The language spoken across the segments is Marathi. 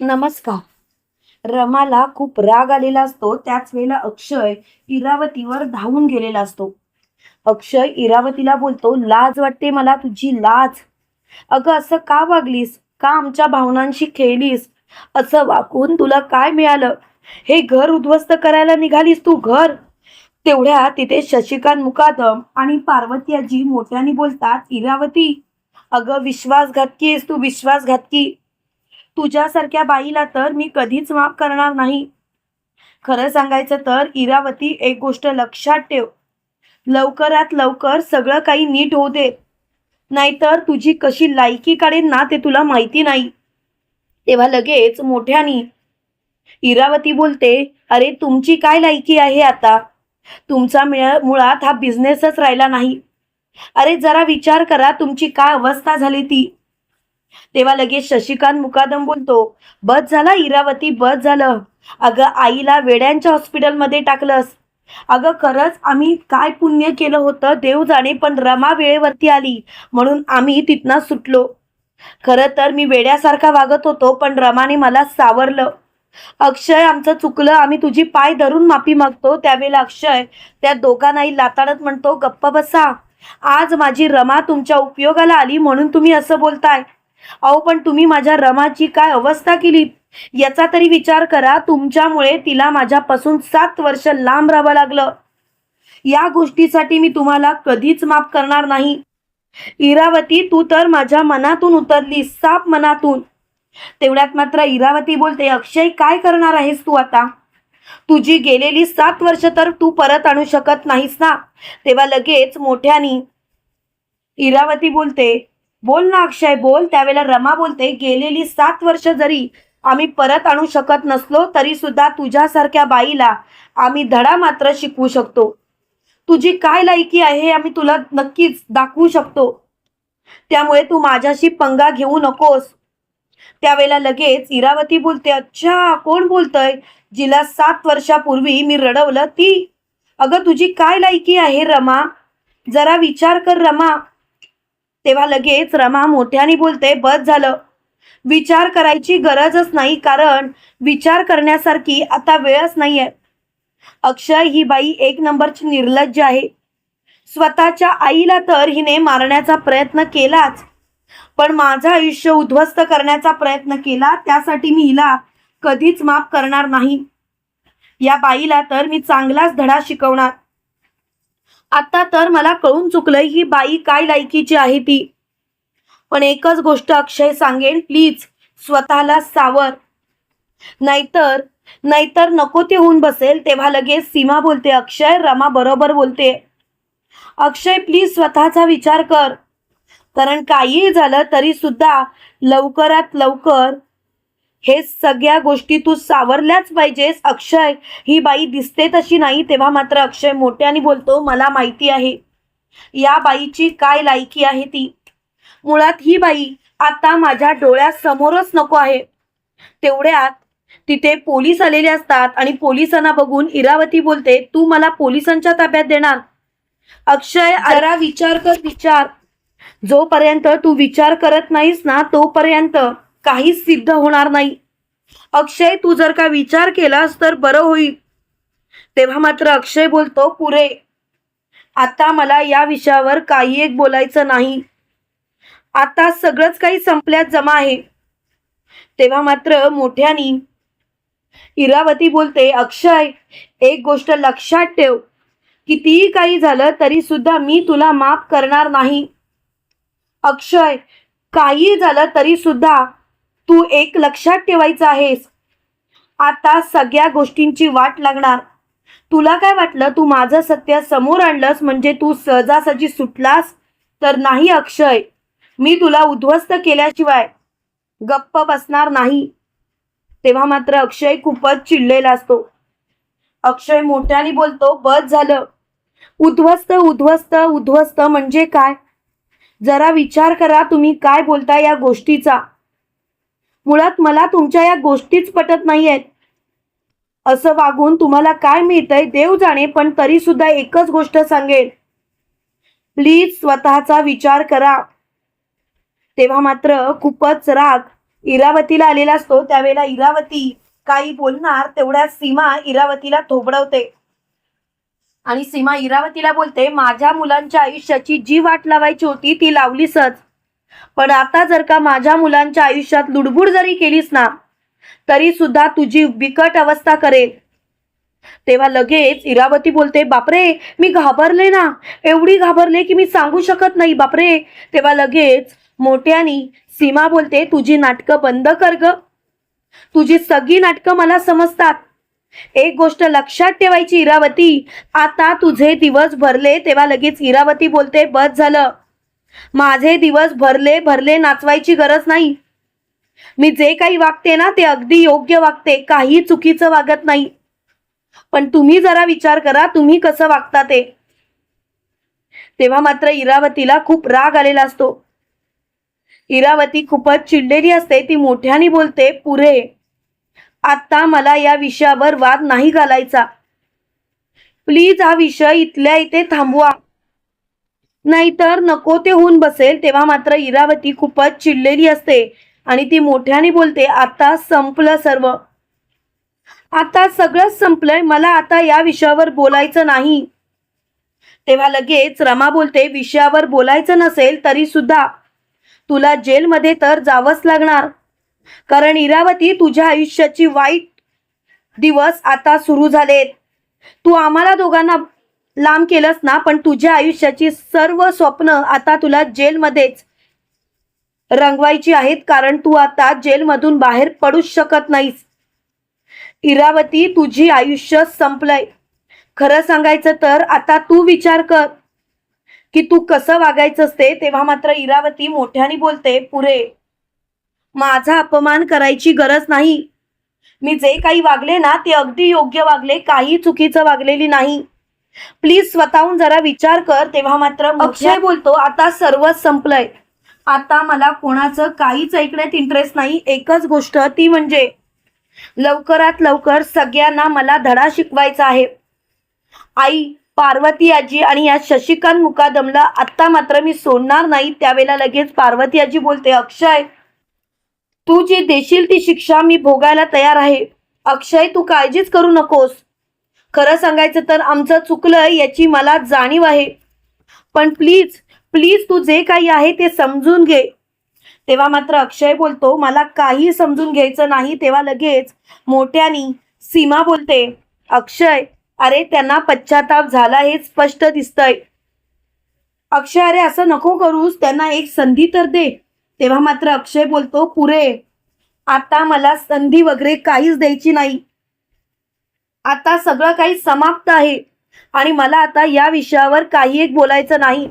नमस्कार. रमाला खूप राग आलेला असतो. त्याच वेळेला अक्षय इरावतीवर धावून गेलेला असतो. अक्षय इरावतीला बोलतो लाज वाटते मला तुझी लाज. अगं असं का वागलीस? का आमच्या भावनांशी खेळलीस? असं वागून तुला काय मिळालं? हे घर उद्ध्वस्त करायला निघालीस तू घर. तेवढ्या तिथे शशिकांत मुकादम आणि पार्वती आजी मोठ्याने बोलतात इरावती अगं विश्वासघातकी आहेस तू विश्वासघातकी. तुझ्यासारख्या बाईला तर मी कधीच माफ करणार नाही. खरं सांगायचं तर इरावती एक गोष्ट लक्षात ठेव. लवकरात लवकर सगळं काही नीट होऊ दे. नाहीतर तुझी कशी लायकी काढेन ना ते तुला माहिती नाही. तेव्हा लगेच मोठ्यानी इरावती बोलते अरे तुमची काय लायकी आहे आता? तुमचा मुळात हा बिझनेसच राहिला नाही. अरे जरा विचार करा तुमची काय अवस्था झाली ती. तेव्हा लगेच शशिकांत मुकादम बोलतो बस झाला इरावती बस झालं. अगं आईला वेड्यांच्या हॉस्पिटलमध्ये टाकलंस. अगं खरंच आम्ही काय पुण्य केलं होतं देव जाणे पण रमा वेळेवरती आली म्हणून आम्ही तिथनं सुटलो. खरं तर मी वेड्यासारखा वागत होतो पण रमाने मला सावरलं. अक्षय आमचं चुकलं आम्ही तुझी पाय धरून माफी मागतो त्यावेळेला अक्षय त्या दोघांनाही लाताडत म्हणतो गप्प बसा. आज माझी रमा तुमच्या उपयोगाला आली म्हणून तुम्ही असं बोलताय. अहो पण तुम्ही माझ्या रमाची काय अवस्था केली? याचा तरी विचार करा तुमच्यामुळे तिला माझ्यापासून सात वर्ष लांब राहावं लागलं. या गोष्टीसाठी मी तुम्हाला कधीच माफ करणार नाही. इरावती तू तर माझ्या मनातून उतरली साप मनातून. तेवढ्यात मात्र इरावती बोलते अक्षय काय करणार आहेस तू आता? तुझी गेलेली सात वर्ष तर तू परत आणू शकत नाहीस ना? तेव्हा लगेच मोठ्यानी इरावती बोलते बोल ना अक्षय बोल. त्यावेळेला रमा बोलते गेलेली सात वर्ष जरी आम्ही परत आणू शकत नसलो तरी सुद्धा तुझ्यासारख्या बाईला आम्ही धडा मात्र शिकवू शकतो. तुझी काय लायकी आहे हे आम्ही तुला नक्कीच दाखवू शकतो. त्यामुळे तू माझ्याशी पंगा घेऊ नकोस. त्यावेळेला लगेच इरावती बोलते अच्छा कोण बोलतय? जिला सात वर्षापूर्वी मी रडवलं ती. अगं तुझी काय लायकी आहे रमा? जरा विचार कर रमा. तेव्हा लगेच रमा मोठ्याने बोलते बस झालं. विचार करायची गरजच नाही कारण विचार करण्यासारखी आता वेळच नाहीये. अक्षय ही बाई एक नंबरची निर्लज्ज आहे. स्वतःच्या आईला तर हिने मारण्याचा प्रयत्न केलाच पण माझं आयुष्य उद्ध्वस्त करण्याचा प्रयत्न केला त्यासाठी मी हिला कधीच माफ करणार नाही. या बाईला तर मी चांगलाच धडा शिकवणार. आता तर मला कळून चुकलंय ही बाई काय लायकीची आहे ती. पण एकच गोष्ट अक्षय सांगेन प्लीज स्वतःला सावर. नाहीतर नाहीतर नको ते होऊन बसेल तेव्हा लगेच सीमा बोलते अक्षय रमा बरोबर बोलते. अक्षय प्लीज स्वतःचा विचार कर. कारण काहीही झालं तरी सुद्धा लवकरात लवकर हे सगळ्या गोष्टी तू सावरल्याच पाहिजेस. अक्षय ही बाई दिसते तशी नाही तेव्हा मात्र अक्षय मोठ्याने बोलतो मला माहिती आहे. या बाईची काय लायकी आहे ती? मुळात ही बाई आता माझ्या डोळ्यासमोरच नको आहे. तेवढ्यात तिथे पोलीस आलेले असतात आणि पोलिसांना बघून इरावती बोलते तू मला पोलिसांच्या ताब्यात देणार. अक्षय जरा विचार कर विचार. जोपर्यंत तू विचार करत नाहीस ना तोपर्यंत. काहीच सिद्ध होणार नाही. अक्षय तू जर का विचार केलास तर बरं होईल. तेव्हा मात्र अक्षय बोलतो पुरे आता मला या विषयावर काही एक बोलायचं नाही. आता सगळंच काही संपल्यात जमा आहे. तेव्हा मात्र मोठ्यानी इरावती बोलते अक्षय एक गोष्ट लक्षात ठेव. कितीही काही झालं तरी सुद्धा मी तुला माफ करणार नाही. अक्षय काही झालं तरी सुद्धा तू एक लक्षात ठेवायचं आहेस. आता सगळ्या गोष्टींची वाट लागणार. तुला काय वाटलं? तू माझं सत्य समोर आणलंस म्हणजे तू सहजासहजी सुटलास? तर नाही अक्षय. मी तुला उद्ध्वस्त केल्याशिवाय गप्प बसणार नाही. तेव्हा मात्र अक्षय खूपच चिडलेला असतो. अक्षय मोठ्याने बोलतो बस झालं. उद्ध्वस्त उद्ध्वस्त उद्ध्वस्त म्हणजे काय? जरा विचार करा तुम्ही काय बोलता या गोष्टीचा. मुळात मला तुमच्या या गोष्टीच पटत नाहीयेत. असं वागून तुम्हाला काय मिळतंय देव जाणे पण तरी सुद्धा एकच गोष्ट सांगेल प्लीज स्वतःचा विचार करा. तेव्हा मात्र खूपच राग इरावतीला आलेला असतो. त्यावेळेला इरावती काही बोलणार तेवढ्या सीमा इरावतीला थोबडवते. आणि सीमा इरावतीला बोलते माझ्या मुलांच्या आयुष्याची जी वाट लावायची होती ती लावलीसच. पण आता जर का माझ्या मुलांच्या आयुष्यात लुडबुड जरी केलीस ना तरी सुद्धा तुझी बिकट अवस्था करेल. तेव्हा लगेच इरावती बोलते बापरे मी घाबरले ना. एवढी घाबरले की मी सांगू शकत नाही बापरे. तेव्हा लगेच मोठ्यानी सीमा बोलते तुझी नाटकं बंद कर ग. तुझी सगळी नाटकं मला समजतात. एक गोष्ट लक्षात ठेवायची इरावती आता तुझे दिवस भरले. तेव्हा लगेच इरावती बोलते बस झालं. माझे दिवस भरले भरले नाचवायची गरज नाही. मी जे काही वागते ना ते अगदी योग्य वागते काही चुकीचं वागत नाही. पण तुम्ही जरा विचार करा तुम्ही कसं वागता ते. तेव्हा मात्र इरावतीला खूप राग आलेला असतो. इरावती खूपच चिडलेली असते ती मोठ्याने बोलते पुरे आता मला या विषयावर वाद नाही घालायचा. प्लीज हा विषय इथल्या इथे थांबवा. नाहीतर नको ते होऊन बसेल तेव्हा मात्र इरावती खूपच चिडलेली असते. आणि ती मोठ्याने बोलते आता संपलं सर्व. आता सगळंच संपलंय. मला आता या विषयावर बोलायचं नाही. तेव्हा लगेच रमा बोलते विषयावर बोलायचं नसेल तरी सुद्धा. तुला जेलमध्ये तर जावंच लागणार. कारण इरावती तुझ्या आयुष्याची वाईट दिवस आता सुरू झालेत. तू आम्हाला दोघांना लांब केलंस ना पण तुझ्या आयुष्याची सर्व स्वप्न आता तुला जेलमध्येच रंगवायची आहेत कारण तू आता जेलमधून बाहेर पडूच शकत नाहीस. इरावती तुझी आयुष्य संपलंय. खरं सांगायचं तर आता तू विचार कर की तू कसं वागायचं असते तेव्हा मात्र इरावती मोठ्याने बोलते पुरे माझा अपमान करायची गरज नाही. मी जे काही वागले ना ते अगदी योग्य वागले काही चुकीचं वागलेली नाही. प्लीज स्वतःहून जरा विचार कर तेव्हा मात्र अक्षय बोलतो आता सर्वच संपलंय. आता मला कोणाचं काहीच ऐकण्यात इंटरेस्ट नाही. एकच गोष्ट ती म्हणजे लवकरात लवकर सगळ्यांना मला धडा शिकवायचा आहे. आई पार्वती आजी आणि या शशिकांत मुकादमला आत्ता मात्र मी सोडणार नाही. त्यावेळेला लगेच पार्वती आजी बोलते अक्षय तू जी देशील ती शिक्षा मी भोगायला तयार आहे. अक्षय तू काळजीच करू नकोस. खरं सांगायचं तर आमचं चुकलं याची मला जाणीव आहे. पण प्लीज प्लीज तू जे काही आहे ते समजून घे. तेव्हा मात्र अक्षय बोलतो मला काही समजून घ्यायचं नाही. तेव्हा लगेच मोठ्यानी सीमा बोलते अक्षय अरे त्यांना पश्चाताप झाला हे स्पष्ट दिसतंय. अक्षय अरे असं नको करूस त्यांना एक संधी तर दे. तेव्हा मात्र अक्षय बोलतो पुरे आता मला संधी वगैरे काहीच द्यायची नाही. आता सगळं काही समाप्त आहे. आणि मला आता या विषयावर काही एक बोलायचं नाही.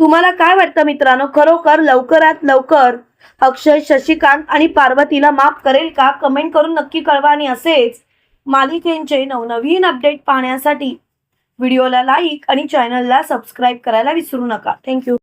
तुम्हाला काय वाटतं मित्रांनो? खरोखर लवकरात लवकर अक्षय शशिकांत आणि पार्वतीला माफ करेल का? कमेंट करून नक्की कळवा आणि असेच मालिकेंचे नवनवीन अपडेट पाहण्यासाठी व्हिडिओला लाईक आणि चॅनलला सबस्क्राईब करायला विसरू नका. थँक्यू